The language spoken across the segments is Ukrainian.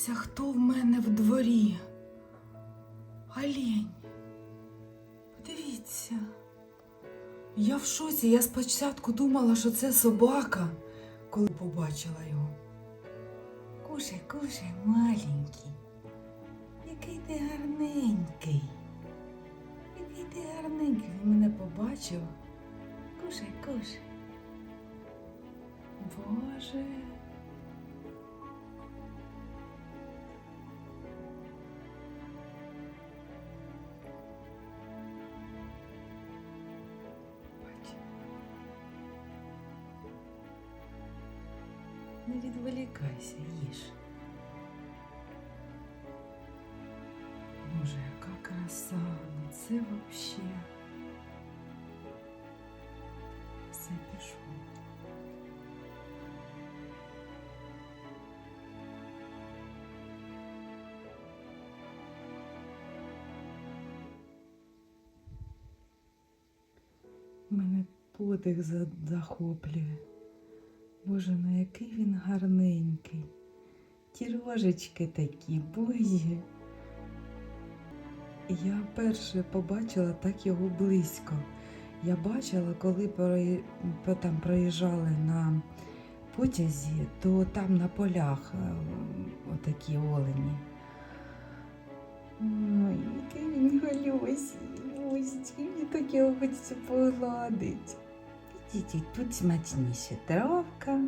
Подивіться, хто в мене в дворі. Олень. Подивіться. Я в шоці. Я спочатку думала, що це собака, коли побачила його. Кушай, кушай, маленький. Який ти гарненький. Який ти гарненький. Він мене побачив. Кушай, кушай. Боже. Не відволікайся, їж. Боже, яка краса, ну це вообще. Все пішло. Мене подих за- захоплює. Боже, ну який він гарненький. Ті рожечки такі, боже. Я перше побачила так його близько. Я бачила, коли там проїжджали на потязі, то там на полях е, отакі олені. Ой, який він галюсій, бусечки, мені так його хочеться погладити. Ідіть, тут смачніше травка.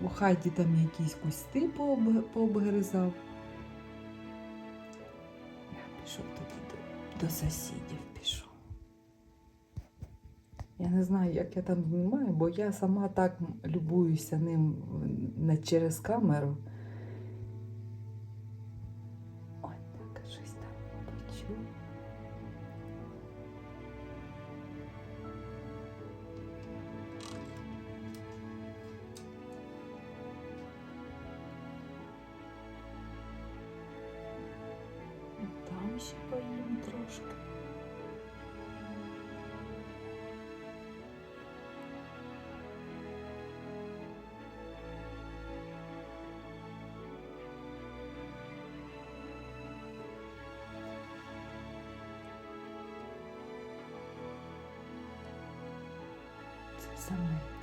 У хаті там якісь кусти пообгризав. Я пішов тоді до, до сусідів пішов. Я не знаю, як я там знімаю, бо я сама так любуюся ним не через камеру. Це самець.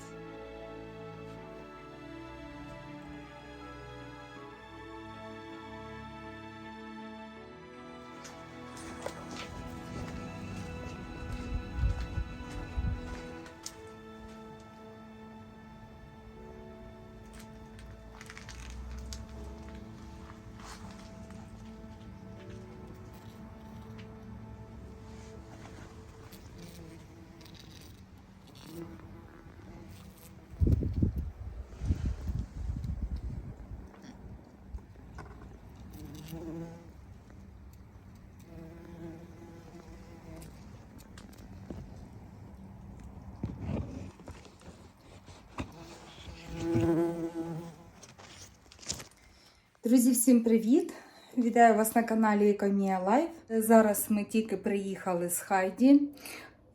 Друзі, всім привіт! Вітаю вас на каналі Екомія Лайф. Зараз ми тільки приїхали з Хайді.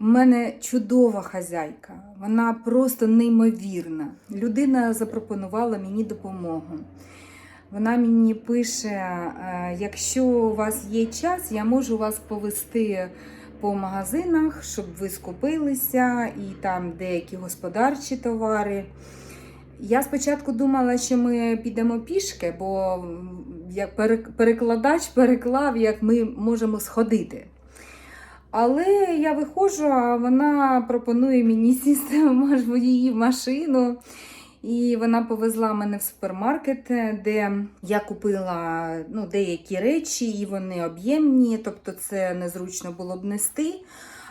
У мене чудова хазяйка, вона просто неймовірна. Людина запропонувала мені допомогу. Вона мені пише: е, якщо у вас є час, я можу вас повести по магазинах, щоб ви скупилися, і там деякі господарчі товари. Я спочатку думала, що ми підемо пішки, бо як перекладач переклав, як ми можемо сходити. Але я виходжу, а вона пропонує мені сісти в її машину. І вона повезла мене в супермаркет, де я купила ну, деякі речі, і вони об'ємні, тобто це незручно було б нести.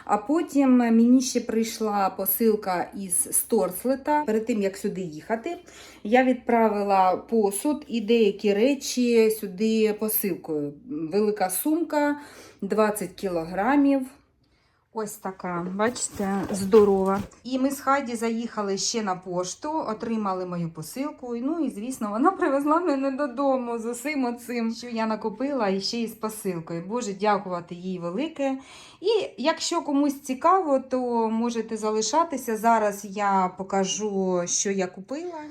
А потім мені ще прийшла посилка із Сторслета. Перед тим як сюди їхати, я відправила посуд і деякі речі сюди посилкою. Велика сумка 20 кілограмів. Ось така, бачите, здорова. І ми з Хаді заїхали ще на пошту, отримали мою посилку. Ну і звісно, вона привезла мене додому з усім оцим, що я накупила, і ще й з посилкою. Боже, дякувати їй велике. І якщо комусь цікаво, то можете залишатися. Зараз я покажу, що я купила.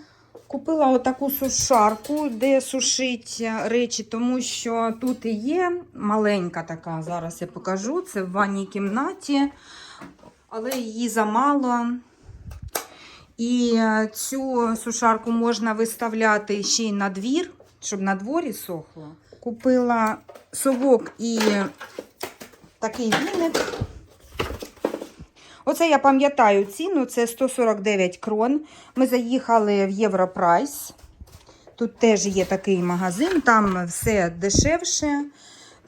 Купила отаку сушарку, де сушить речі, тому що тут і є маленька така, зараз я покажу. Це в ванній кімнаті, але її замало. І цю сушарку можна виставляти ще й на двір, щоб на дворі сохло. Купила совок і такий віник. Оце я пам'ятаю ціну, це 149 крон. Ми заїхали в Європрайс. Тут теж є такий магазин, там все дешевше.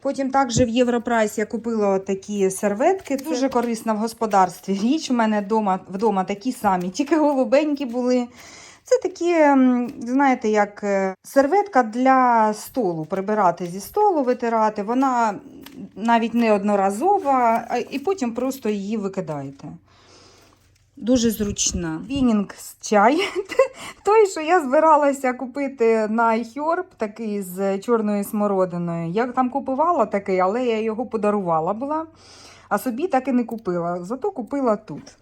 Потім також в Європрайс я купила такі серветки. Дуже корисна в господарстві. Річ у мене вдома, вдома такі самі, тільки голубенькі були. Це такі, знаєте, як е, серветка для столу, прибирати зі столу, витирати. Вона навіть не одноразова, і потім просто її викидаєте. Дуже зручна. Вінінг з чай. Той, що я збиралася купити на iHerb, такий з чорною смородиною. Я там купувала такий, але я його подарувала була, а собі так і не купила. Зато купила тут.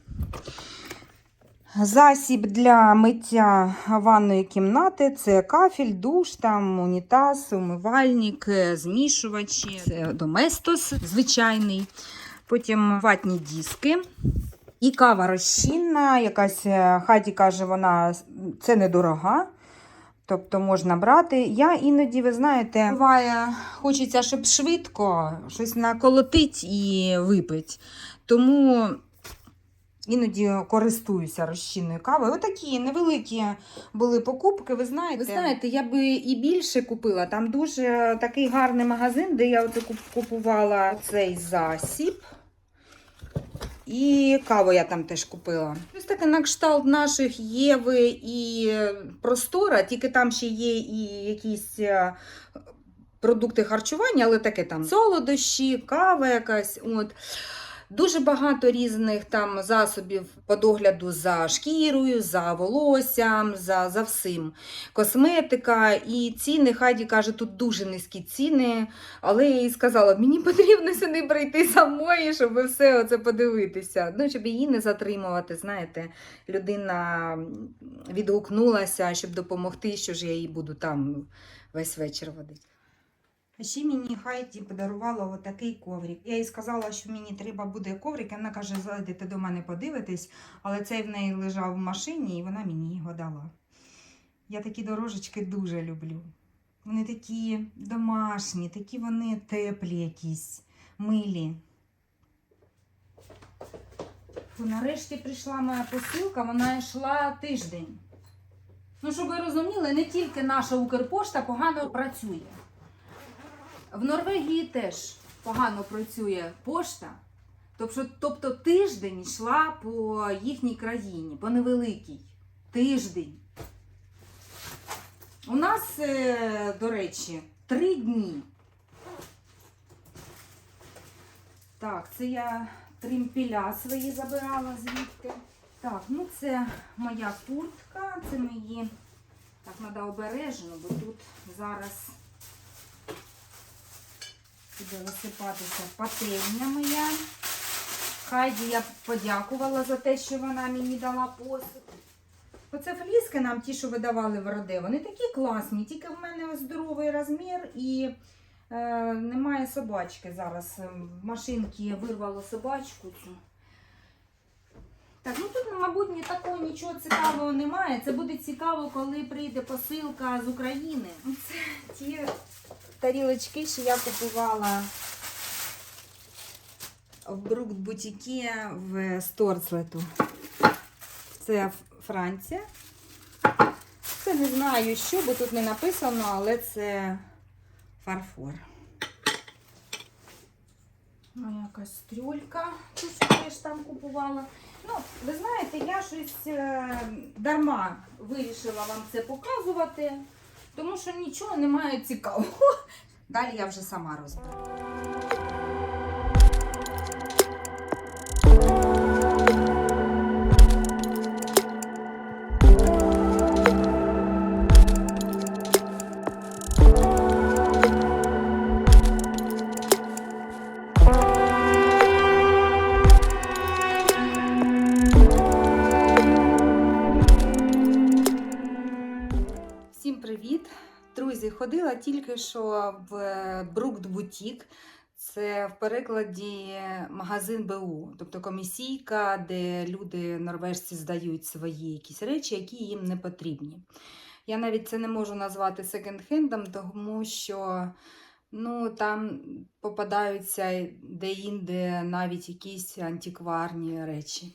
Засіб для миття ванної кімнати це кафель, душ, там, унітаз, умивальник, е, змішувачі, це доместос звичайний. Потім ватні диски. І кава розчинна, якась е, хаті каже, вона це недорога. Тобто можна брати. Я іноді, ви знаєте, буває, хочеться, щоб швидко щось наколотить і випить. Тому іноді користуюся розчинною кавою. Отакі невеликі були покупки, ви знаєте. Ви знаєте, я би і більше купила. Там дуже такий гарний магазин, де я куп- купувала цей засіб. І каву я там теж купила. Ось таке на кшталт наших Єви і простора, тільки там ще є і якісь е, продукти харчування, але таке там солодощі, кава якась. От. Дуже багато різних там засобів по догляду за шкірою, за волоссям, за, за всім. Косметика і ціни, Хаді каже, тут дуже низькі ціни. Але я їй сказала, мені потрібно сюди прийти самої, щоб все оце подивитися. Ну, щоб її не затримувати. Знаєте, людина відгукнулася, щоб допомогти, що ж я їй буду там весь вечір водити. Ще мені Хайті подарувала отакий коврик. Я їй сказала, що мені треба буде коврик. Вона каже, зайдете до мене подивитись, але цей в неї лежав в машині і вона мені його дала. Я такі дорожечки дуже люблю. Вони такі домашні, такі вони теплі якісь, милі. Нарешті прийшла моя посилка, вона йшла тиждень. Ну, щоб ви розуміли, не тільки наша Укрпошта погано працює. В Норвегії теж погано працює пошта. Тобто, тобто тиждень йшла по їхній країні, по невеликій. Тиждень. У нас, е, до речі, три дні. Так, це я тримпіля свої забирала звідти. Так, ну це моя куртка, це мої. Так, треба обережно, бо тут зараз буде висипатися пательня моя. Хайді я подякувала за те, що вона мені дала посуд. Оце фліски нам ті, що видавали в Роде, вони такі класні, тільки в мене здоровий розмір і е, немає собачки зараз. Ем, В машинці вирвало собачку цю. Так, ну тут, мабуть, такого нічого цікавого немає. Це буде цікаво, коли прийде посилка з України. Це ті тарілочки, що я купувала в Брукт Бутікі в Сторцлету. Це Франція. Це не знаю що, бо тут не написано, але це фарфор. Моя кастрюлька, ту, що я ж там купувала. Ну, ви знаєте, я щось е, дарма вирішила вам це показувати, тому що нічого немає цікавого. Далі я вже сама розберу. Друзі, тільки що в Брукт Бутік. Це в перекладі магазин БУ, тобто комісійка, де люди норвежці здають свої якісь речі, які їм не потрібні. Я навіть це не можу назвати секонд-хендом, тому що ну, там попадаються де-інде навіть якісь антикварні речі.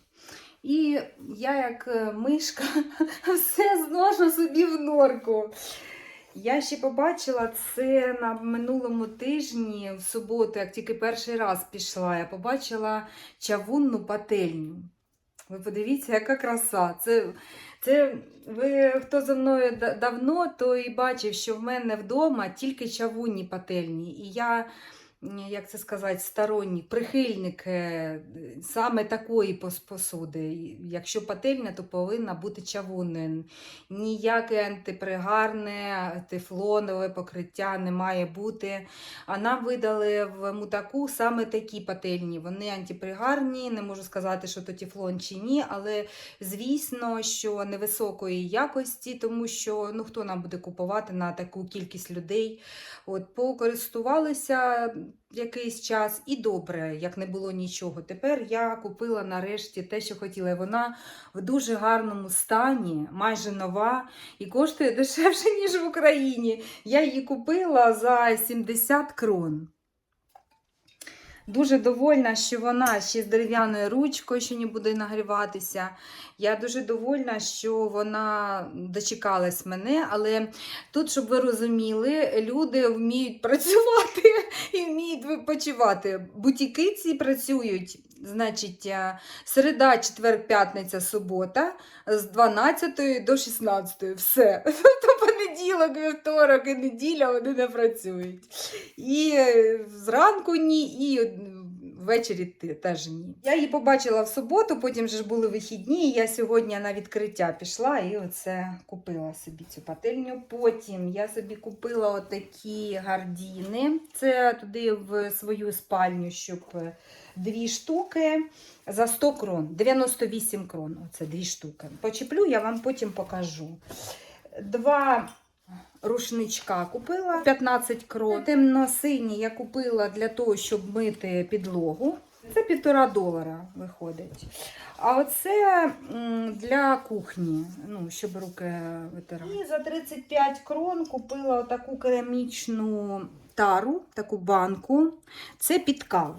І я, як е, мишка, все зношу собі в норку. Я ще побачила це на минулому тижні, в суботу, як тільки перший раз пішла, я побачила чавунну пательню. Ви подивіться, яка краса. Це, це ви хто за мною давно, давно, той бачив, що в мене вдома тільки чавунні пательні. І я, як це сказати, сторонник, прихильник е, саме такої посуди. Якщо пательня, то повинна бути чавунною. Ніяке антипригарне, тефлонове покриття не має бути. А нам видали в мутаку саме такі пательні. Вони антипригарні, не можу сказати, що то тефлон чи ні, але звісно, що невисокої якості, тому що ну, хто нам буде купувати на таку кількість людей. От, покористувалися якийсь час і добре, як не було нічого. Тепер я купила нарешті те, що хотіла. Вона в дуже гарному стані, майже нова, і коштує дешевше, ніж в Україні. Я її купила за 70 крон. Дуже довольна, що вона ще з дерев'яною ручкою, що не буде нагріватися. Я дуже довольна, що вона дочекалась мене, але тут, щоб ви розуміли, люди вміють працювати і вміють відпочивати. Бутіки ці працюють, значить, е, середа, четвер, п'ятниця, субота з 12 до 16. Все. Тобто понеділок, вівторок і неділя вони не працюють. І е, зранку ні, і ввечері теж ні. Я її побачила в суботу, потім же ж були вихідні. і Я сьогодні на відкриття пішла і оце купила собі цю пательню. Потім я собі купила отакі гардіни. Це туди в свою спальню, щоб е, дві штуки за 100 крон, 98 крон. Оце дві штуки. Почеплю, я вам потім покажу. Два рушничка купила 15 крон. Темно-сині я купила для того, щоб мити підлогу. Це півтора долара виходить. А оце для кухні, ну, щоб руки витирати. І за 35 крон купила таку керамічну тару, таку банку. Це під каву.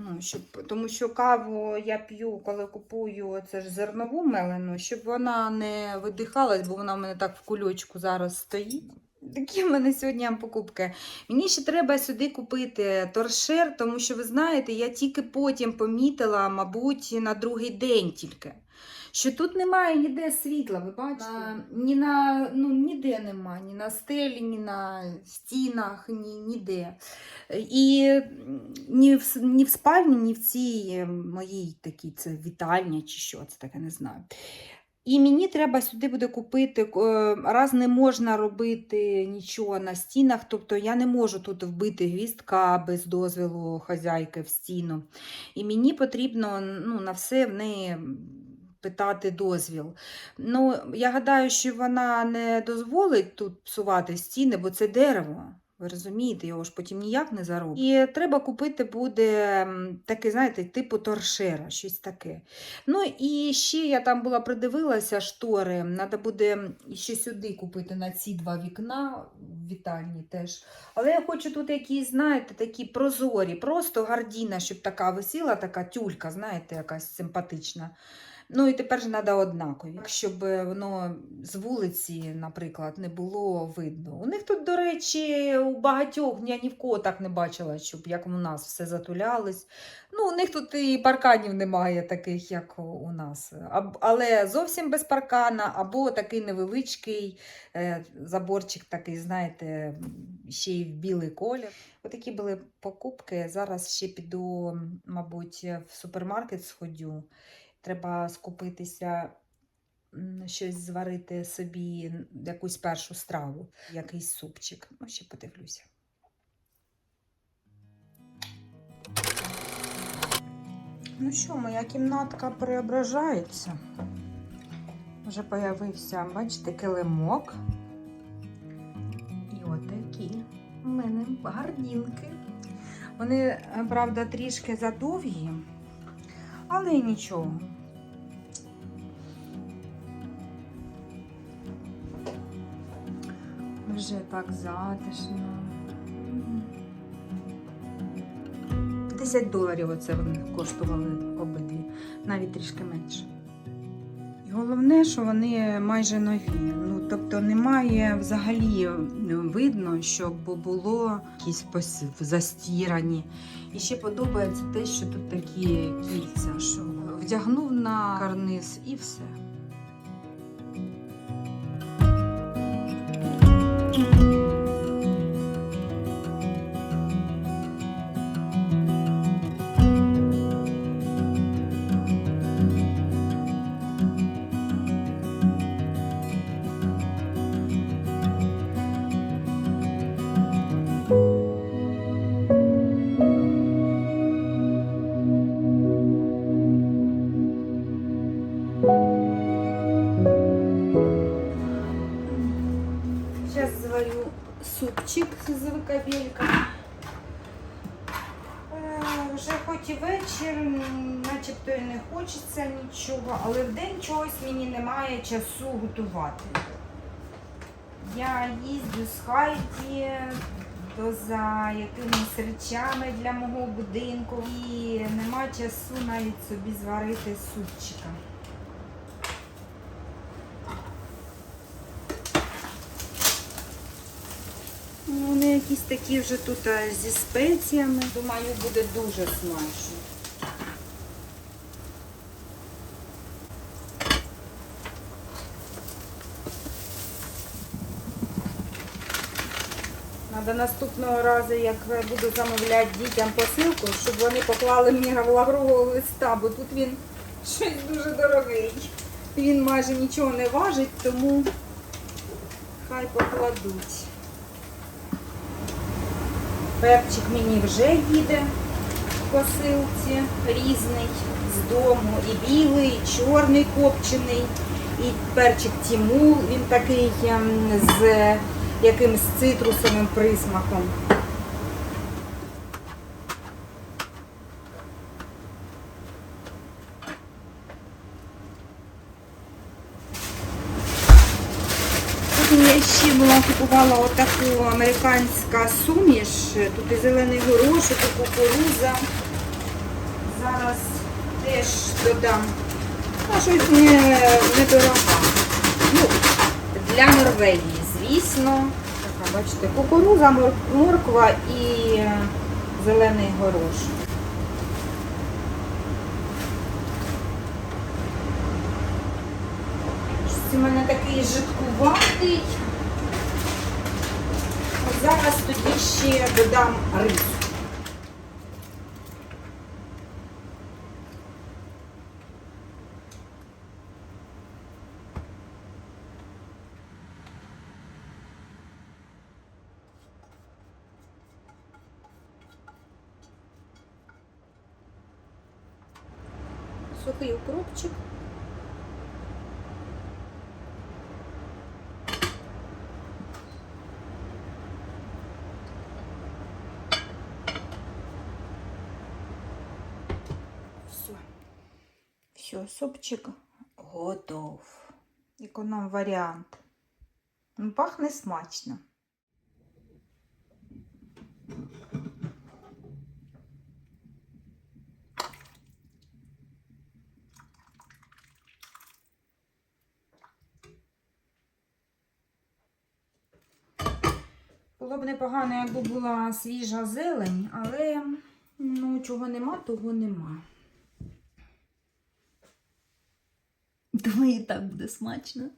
Ну, щоб, тому що каву я п'ю, коли купую це ж зернову мелену, щоб вона не видихалась, бо вона в мене так в кульочку зараз стоїть. Такі в мене сьогодні покупки. Мені ще треба сюди купити торшер, тому що ви знаєте, я тільки потім помітила, мабуть, на другий день тільки. Що тут немає ніде світла, ви бачите? На, ні на, ну, ніде немає, ні на стелі, ні на стінах, ні, ніде. І ні в, ні в спальні, ні в цій е, моїй такій це вітальня чи що це таке, не знаю. І мені треба сюди буде купити, е, раз не можна робити нічого на стінах, тобто я не можу тут вбити гвіздка без дозволу хазяйки в стіну. І мені потрібно ну, на все в неї питати дозвіл. Ну, я гадаю, що вона не дозволить тут псувати стіни, бо це дерево. Ви розумієте, його ж потім ніяк не заробить. І треба купити буде таке, знаєте, типу торшера, щось таке. Ну і ще я там була придивилася штори. Треба буде ще сюди купити на ці два вікна в вітальні теж. Але я хочу тут якісь, знаєте, такі прозорі, просто гардіна, щоб така висіла, така тюлька, знаєте, якась симпатична. Ну і тепер же треба однакові, щоб воно з вулиці, наприклад, не було видно. У них тут, до речі, у багатьох я ні в кого так не бачила, щоб як у нас все затулялось. Ну, у них тут і парканів немає, таких, як у нас. Але зовсім без паркана, або такий невеличкий е, заборчик, такий, знаєте, ще й в білий колір. Отакі були покупки. Зараз ще піду, мабуть, в супермаркет сходю. Треба скупитися, щось зварити собі, якусь першу страву, якийсь супчик. Ну, ще подивлюся. Ну що, моя кімнатка преображається. Вже появився, бачите, килимок. І отакі в мене гардінки. Вони, е, правда, трішки задовгі, але й нічого. Вже так затишно. М. 10 доларів оце вони коштували обидві, навіть трішки менше. Головне, що вони майже нові. Ну, тобто немає взагалі ну, видно, щоб було якісь застірані. І ще подобається те, що тут такі кільця, що вдягнув на карниз і все. Викабельками. Е, Вже хоч і вечір, начебто і не хочеться нічого, але в день чогось мені немає часу готувати. Я їздю з Хайті то за якимись речами для мого будинку і нема часу навіть собі зварити супчика. Ну, Вони якісь такі вже тут е, зі спеціями. Думаю, буде дуже смачно. Надо наступного разу, як буду замовляти дітям посилку, щоб вони поклали мені лаврового листа, бо тут він щось дуже дорогий. Він майже нічого не важить, тому хай покладуть. Перчик мені вже їде в посилці різний з дому. І білий, і чорний копчений, і перчик Тімул, він такий ем, з якимось цитрусовим присмаком. Потім я ще була купувала отаку американська суміш. Тут і зелений горошок, і кукуруза. Зараз теж додам. А щось не, недорога. Ну, для Норвегії, звісно. Така, бачите, кукуруза, морква і е, зелений горошок. Щось у мене такий жидкуватий. Зараз тоді ще додам рис. Сухий укропчик. Все. Все, супчик готов. Економ варіант. Ну, пахне смачно. Було б непогано, якби була свіжа зелень, але ну, чого нема, того нема. Думаю, і так буде смачно.